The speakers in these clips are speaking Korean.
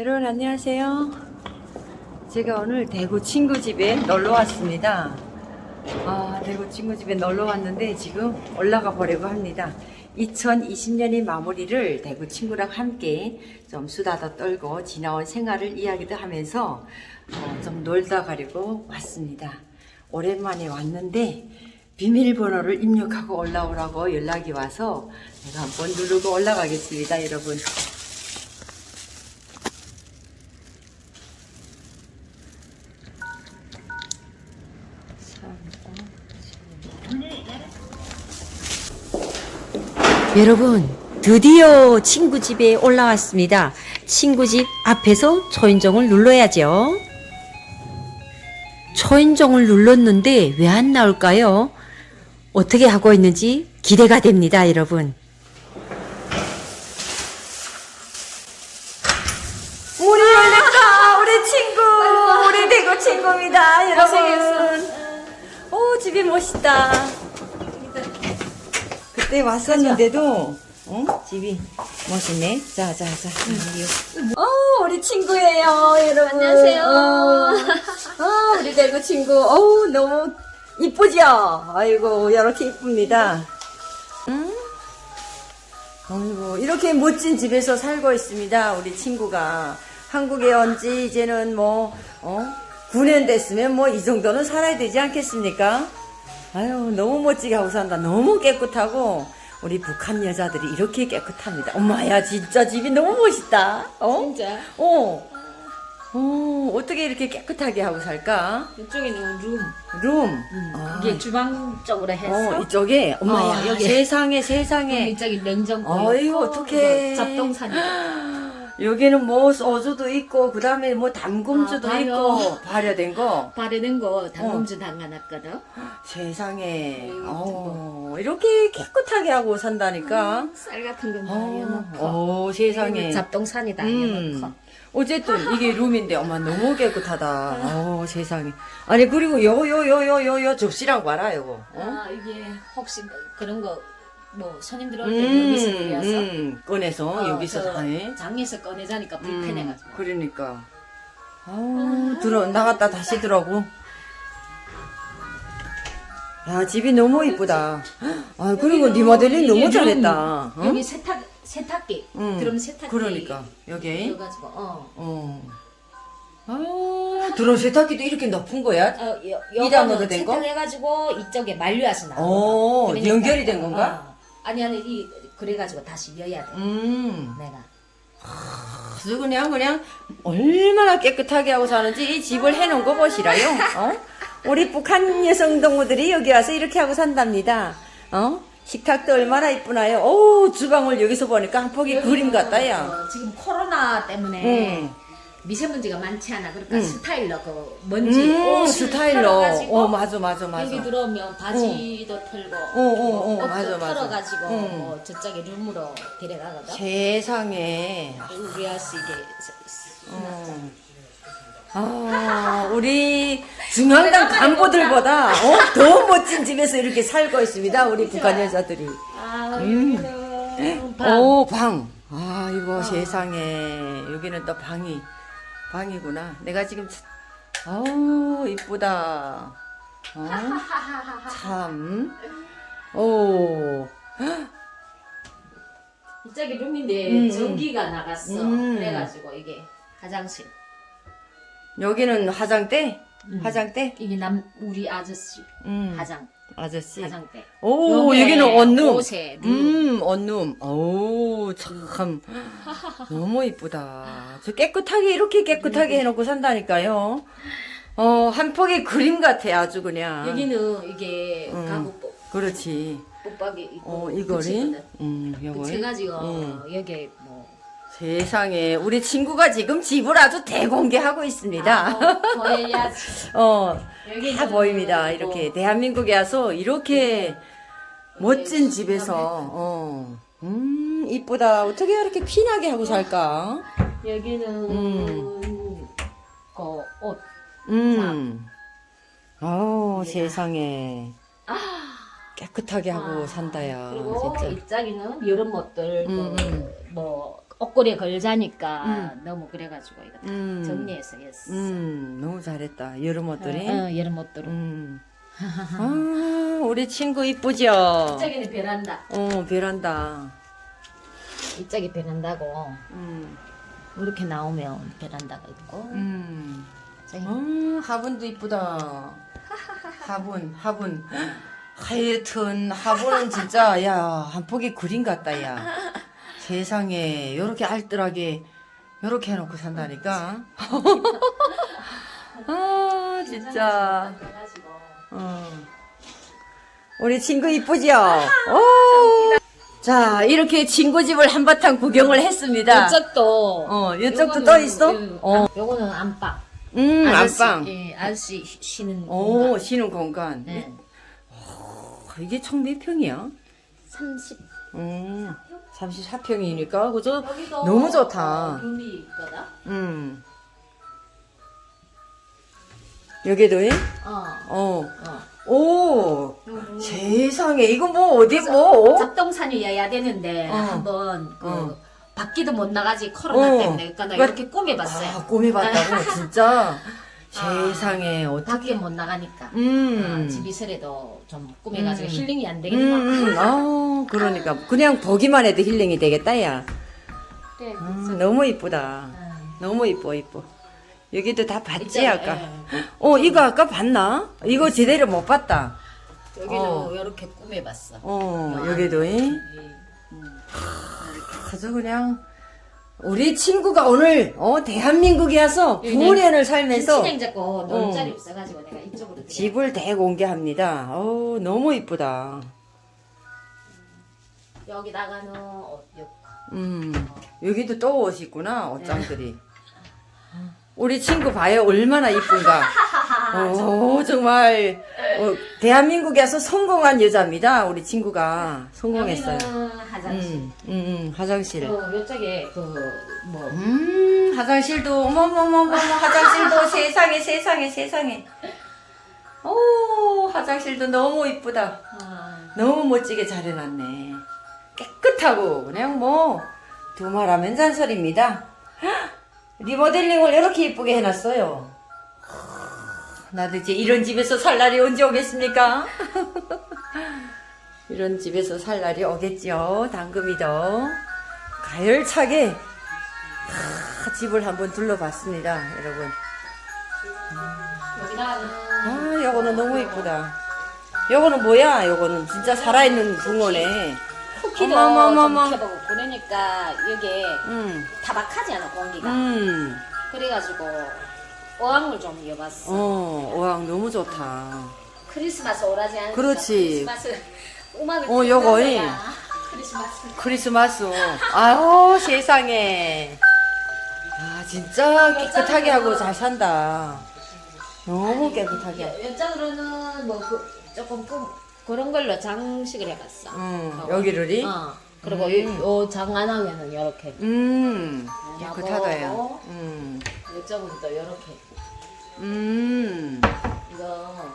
안녕하세요. 제가 오늘 대구 친구 집에 놀러 왔습니다. 아, 대구 친구 집에 놀러 왔는데 지금 올라가 보려고 합니다. 2020년의 마무리를 대구 친구랑 함께 좀 수다도 떨고 지나온 생활을 이야기도 하면서 어, 좀 놀다 가려고 왔습니다. 오랜만에 왔는데 비밀번호를 입력하고 올라오라고 연락이 와서 제가 한번 누르고 올라가겠습니다, 여러분. 여러분, 드디어 친구 집에 올라왔습니다. 친구 집 앞에서 초인종을 눌러야죠. 초인종을 눌렀는데 왜 안 나올까요? 어떻게 하고 있는지 기대가 됩니다, 여러분. 우리 열렸다! 우리 친구! 우리 대구 친구입니다, 여러분. 오, 집이 멋있다. 그때 왔었는데도 어? 집이 멋있네. 자, 자, 자. 어, 우리 친구예요, 여러분. 안녕하세요. 어, 어, 우리 대구 친구. 어우, 너무 이쁘죠? 아이고, 이렇게 이쁩니다. 응? 아이고, 이렇게 멋진 집에서 살고 있습니다. 우리 친구가. 한국에 온 지 이제는 뭐, 어? 9년 됐으면 뭐 이 정도는 살아야 되지 않겠습니까? 아유, 너무 멋지게 하고 산다. 너무 깨끗하고, 우리 북한 여자들이 이렇게 깨끗합니다. 엄마야, 진짜 집이 너무 멋있다. 어? 진짜? 어. 어, 어떻게 이렇게 깨끗하게 하고 살까? 이쪽에는 룸. 룸. 아, 이게 주방 쪽으로 해서. 어, 이쪽에, 엄마야, 어, 여기. 세상에, 그럼 세상에. 이쪽이 냉장고. 아이고, 어떡해. 잡동사니. 여기는 뭐 소주도 있고, 그 다음에 뭐 담금주도 아, 발효. 있고, 발효된 거. 바르는 거 담금주 담가놨거든. 세상에. 어, 이렇게 깨끗하게 하고 산다니까. 쌀 같은 거 어, 넣어놓고. 어, 세상에. 잡동산이다. 음. 넣어놓고. 어쨌든 이게 룸인데 엄마 너무 깨끗하다. 어 세상에. 아니 그리고 요 요 요 요 요 요 접시랑 봐라 요거. 어? 아, 이게 혹시 뭐 그런 거, 뭐, 손님들 올때 여기서 빌려서. 음, 꺼내서 어, 여기서 저 하네. 장에서 꺼내자니까 불편해가지고. 음, 그러니까. 아 들어 나갔다 다시 들어오고. 야 집이 너무 이쁘다. 아 그리고 니 모델링 이게 너무 룸, 잘했다. 응? 여기 세탁, 세탁기. 응. 드럼 세탁기. 그러니까 여기. 그래가지고, 어. 어. 아 드럼 세탁기도 이렇게 높은 거야? 어, 여, 이단으로 된 거? 세탁해가지고 이쪽에 만류해서 나와. 오, 연결이 된 건가? 어. 아니 아니 이 그래가지고 다시 여야 돼. 음. 내가. 아주 그냥 그냥 얼마나 깨끗하게 하고 사는지 이 집을 해놓은 거 보시라요. 어? 우리 북한 여성 동무들이 여기 와서 이렇게 하고 산답니다. 어? 식탁도 얼마나 이쁘나요? 오 주방을 여기서 보니까 한 폭이 그림 같다야. 어, 지금 코로나 때문에 응. 미세먼지가 많지 않아. 그러니까 응. 스타일러 그 먼지 음, 옷을 스타일로. 털어가지고 어 맞아 맞아 맞아. 여기 들어오면 바지도 털고 어, 어, 어, 옷도 맞아, 맞아. 털어가지고 응. 뭐 저쪽에 룸으로 데려가거든. 세상에. 우리 아스 이게 어. 아, 우리 중앙당 간부들보다 어? 더 멋진 집에서 이렇게 살고 있습니다. 우리 북한 여자들이. 아 음. 방. 오, 방. 아, 이거 세상에. 여기는 또 방이, 방이구나. 내가 지금, 참- 아우, 이쁘다. 어? 참. 오. 이쪽에 룸인데 음, 전기가 나갔어. 음. 그래가지고 이게 화장실. 여기는 화장대? 음. 화장대? 이게 남 우리 아저씨 음. 화장 아저씨. 화장대. 오, 요게 여기는 원룸. 옷에 룸. 음, 원룸. 오, 참. 너무 이쁘다. 저 깨끗하게, 이렇게 깨끗하게 해놓고 산다니까요. 어, 한 폭의 그림 같아, 아주 그냥. 여기는 이게 음. 가구 뽀- 그렇지. 뽀박이 있고 어, 이거리. 붙이거든. 음, 요거. 붙여가지고 음. 여기 뭐 세상에, 우리 친구가 지금 집을 아주 대공개하고 있습니다. 아. 어, 여기는 다 보입니다. 뭐 이렇게 대한민국에 와서 이렇게 멋진 이게 집에서. 어, 음, 이쁘다. 어떻게 이렇게 핀하게 하고 살까? 여기는 음. 그 옷 음. 어 세상에. 깨끗하게 하고 산다야. 그리고 진짜. 일자기는 여름 옷들 음, 그, 음. 뭐 옷걸이에 걸자니까 음. 너무 그래가지고 이거 다 음. 정리해서 했어. 음, 너무 잘했다. 여름 옷들이. 어, 여름 옷들은. 음. 아, 우리 친구 이쁘죠? 이쪽에는 베란다. 어, 베란다. 이쪽이 베란다고 음, 이렇게 나오면 베란다가 있고. 음. 저기 어, 이쁘다. 화분, 화분. 하여튼, 화분은 진짜, 야, 한 폭의 그림 같다, 야. 세상에, 요렇게 알뜰하게, 요렇게 해놓고 산다니까. 아, 진짜. 어. 우리 친구 이쁘죠? 오! 자, 이렇게 친구 집을 한바탕 구경을 했습니다. 이쪽도. 어, 이쪽도 또 있어? 그, 어. 요거는 안방. 음, 아저씨, 안방. 예, 아저씨 쉬- 쉬는. 오, 공간. 쉬는 공간. 네. 어, 이게 총 몇 평이야? 30. 음, 34평이니까, 그죠? 너무 좋다. 어, 룸이 있거든. 음. 여기도, 이? 어. 어. 어. 오, 요거 세상에, 이거 뭐, 어디, 뭐? 잡동산이어야 되는데 어. 한번 그 어. 밖에도 못 나가지 코로나 어. 때문에 그러니까 나 이렇게 꾸며봤어요. 아, 꾸며봤다고, 진짜. 세상에, 어떻게. 밖에 못 나가니까 음. 어, 집 이슬에도 좀 꾸며가지고 음. 힐링이 안 음, 되겠나? 음, 아, 그러니까. 그냥 보기만 해도 힐링이 되겠다, 야. 그래, 음, 너무 이쁘다. 음. 너무 이뻐, 이뻐. 여기도 다 봤지, 이쪽, 아까? 예. 어, 이거 아까 봤나? 이거 제대로 못 봤다. 여기도 어. 이렇게 꾸며봤어. 어, 여기도, 이? 예. 아주 그냥, 우리 친구가 오늘, 어, 대한민국에 와서 예, 9년을 살면서 친행 잡고 놀 자리 없어가지고 내가 이쪽으로 들어가. 집을 대공개합니다. 어우, 너무 이쁘다. 여기다가는 옷 넣고 음, 여기도 또 옷이 있구나, 옷장들이. 우리 친구 봐요, 얼마나 이쁜가. 오, 정말, 어, 대한민국에 와서 성공한 여자입니다, 우리 친구가. 성공했어요. 여기는 화장실. 음, 음, 음, 화장실. 요, 요쪽에 그뭐 음, 화장실도, 어머머머머, 화장실도 세상에, 세상에, 세상에. 오, 화장실도 너무 이쁘다. 아, 너무 멋지게 잘 해놨네. 깨끗하고, 그냥 뭐, 두말하면 잔소리입니다. 헉, 리모델링을 이렇게 이쁘게 해놨어요. 나도 이제 이런 집에서 살 날이 언제 오겠습니까? 이런 집에서 살 날이 오겠죠. 당금이도. 가열차게 아, 집을 한번 둘러봤습니다, 여러분. 아, 요거는 너무 이쁘다. 요거는 뭐야? 요거는 진짜 살아있는 붕어네. 쿠키도 어머머머머. 좀 켜보고 그러니까 이게 음, 타박하지 않아 공기가 음. 그래가지고 어항을 좀 이어봤어 어, 어항 너무 좋다. 크리스마스 오라지 않으니까 그렇지. 크리스마스 음악을 어, 틀어놔야 요거이. 크리스마스 크리스마스. 아유, 세상에. 아, 진짜 깨끗하게 하고 잘 산다. 너무 깨끗하게. 여- 옆장으로는 뭐 그, 조금 그, 그런 걸로 장식을 해봤어 음, 어. 여기를이? 어. 그리고 음. 요장 안하면은 이렇게 음, 깨끗하다야. 나보고. 음, 이쪽은 또 이렇게 음. 이거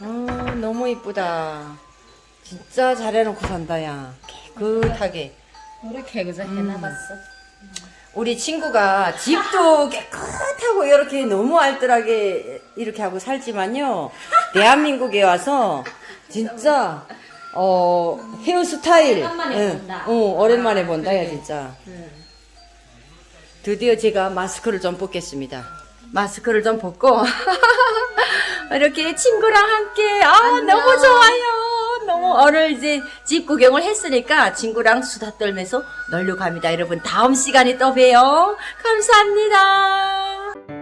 아, 너무 이쁘다. 진짜 잘 해놓고 산다, 야. 깨끗하게. 이렇게 그저 음. 해놔봤어 우리 친구가 집도 깨끗하고 이렇게 너무 알뜰하게 이렇게 하고 살지만요. 대한민국에 와서 진짜 어 헤어스타일 오랜만에 본다. 어, 오랜만에 본다 야 진짜. 응. 드디어 제가 마스크를 좀 벗겠습니다. 마스크를 좀 벗고 이렇게 친구랑 함께 아 안녕. 너무 좋아요. 너무 오늘 이제 집 구경을 했으니까 친구랑 수다 떨면서 놀러 갑니다. 여러분 다음 시간에 또 봬요. 감사합니다.